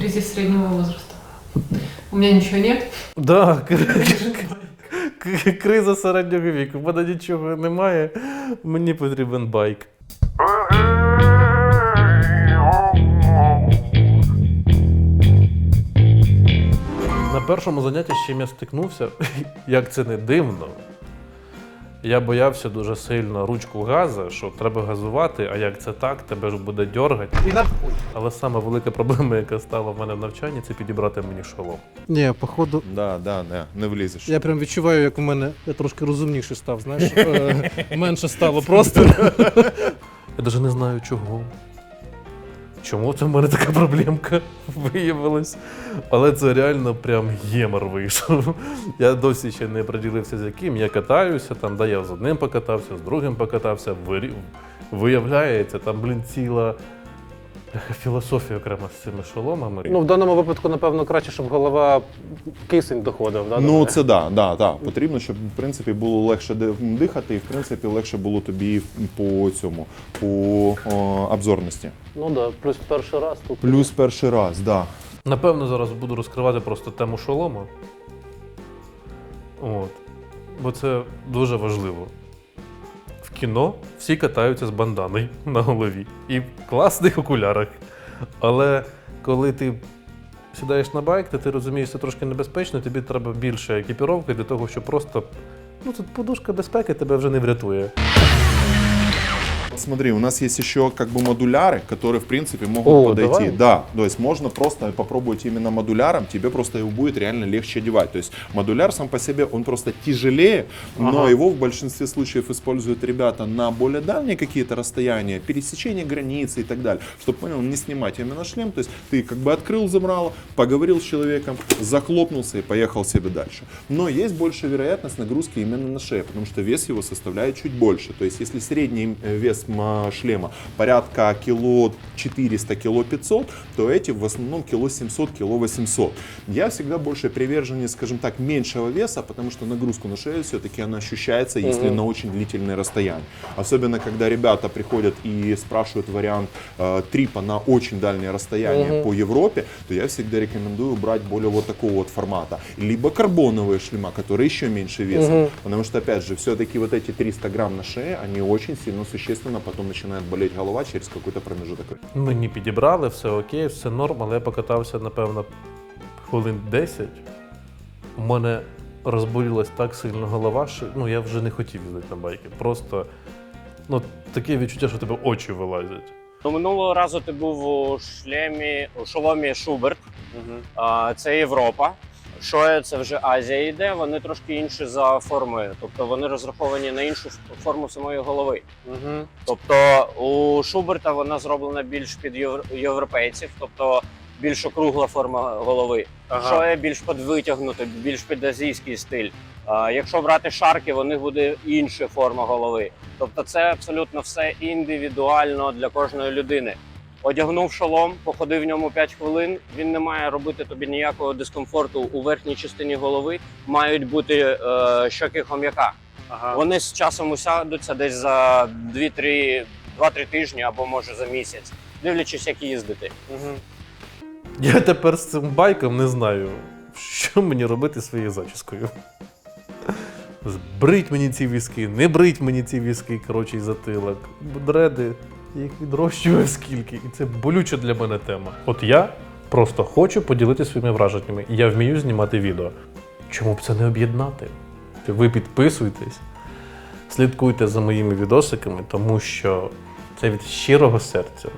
кризис среднего возраста. У меня ничего нет. Да, кри- кри- криза середнього віку. У мене нічого немає. Мені потрібен байк. На першому занятті з чим я стикнувся, як це не дивно. Я боявся дуже сильно ручку газа, що треба газувати, а як це так, тебе ж буде дьоргати. Але саме велика проблема, яка стала в мене в навчанні, це підібрати мені шолом. Ні, походу, Да, да, не, не влізеш. я прям відчуваю, як у мене я трошки розумніший став, знаєш, е, менше стало просто. Я навіть не знаю чого. Чому це в мене така проблемка виявилась? Але це реально прям гемор вийшов. Я досі ще не приділився з яким. Я катаюся, там, да, я з одним покатався, з другим покатався. Виявляється, там, блін, ціла філософія окремо з цими шоломами. Ну, в даному випадку, напевно, краще, щоб голова кисень доходив. Да, Ну, це да, да, да. Потрібно, щоб в принципі було легше дихати, і в принципі легше було тобі по цьому, по о, обзорності. ну да, плюс перший раз тут. Плюс перший раз, да. Напевно, зараз буду розкривати просто тему шолому. От. Бо це дуже важливо. Кіно всі катаються з банданою на голові і в класних окулярах. Але коли ти сідаєш на байк, то ти розумієш, це трошки небезпечно, тобі треба більше екіпіровки для того, щоб просто. Ну, тут подушка безпеки тебе вже не врятує. Смотри, у нас есть еще как бы модуляры, которые в принципе могут О, подойти. давай. Да, то есть можно просто попробовать именно модуляром, тебе просто его будет реально легче одевать. То есть модуляр сам по себе, он просто тяжелее, но Ага. его в большинстве случаев используют ребята на более дальние какие-то расстояния, пересечение границы и так далее, чтобы, понял, не снимать именно шлем. То есть ты как бы открыл забрало, поговорил с человеком, захлопнулся и поехал себе дальше. Но есть большая вероятность нагрузки именно на шею, потому что вес его составляет чуть больше. То есть если средний э, вес шлема порядка кило 400, кило 500, то эти в основном кило 700, кило 800. Я всегда больше приверженец, скажем так, меньшего веса, потому что нагрузку на шею все-таки она ощущается, если на очень длительное расстояние. Особенно, когда ребята приходят и спрашивают вариант э, трипа на очень дальнее расстояние по Европе, то я всегда рекомендую брать более вот такого вот формата. Либо карбоновые шлема, которые еще меньше веса. Потому что, опять же, все-таки вот эти 300 грамм на шее, они очень сильно существенно потом начинает болеть голова через какой-то промежуток. Мені підібрали, все окей, все норм, але я покатався, напевно, хвилин 10. У мене розболілась так сильно голова, що ну, я вже не хотів їздити на байки. Просто ну, таке відчуття, що в тебе очі вилазять. Ну, минулого разу ти був у шлемі, у шоломі Шуберт. А, це Європа. Шоя це вже Азія йде, вони трошки інші за формою. Тобто вони розраховані на іншу форму самої голови. Угу. Тобто у Шуберта вона зроблена більш під євро- європейців, тобто більш округла форма голови. Ага. Шоя більш під витягнута, більш під азійський стиль. А, якщо брати шарки, у них буде інша форма голови. Тобто це абсолютно все індивідуально для кожної людини. Одягнув шолом, походив в ньому 5 хвилин. Він не має робити тобі ніякого дискомфорту у верхній частині голови. Мають бути е, щоки хом'яка. Ага. Вони з часом усядуться десь за 2-3 2-3 тижні або може за місяць, дивлячись, як їздити. Угу. Я тепер з цим байком не знаю, що мені робити своєю зачіскою. Брить мені ці візки, не брить мені ці візки, коротше, і затилок. Дреди, їх відрощую скільки. І це болюча для мене тема. От я просто хочу поділитися своїми враженнями. Я вмію знімати відео. Чому б це не об'єднати? Ви підписуйтесь, слідкуйте за моїми відосиками, тому що це від щирого серця.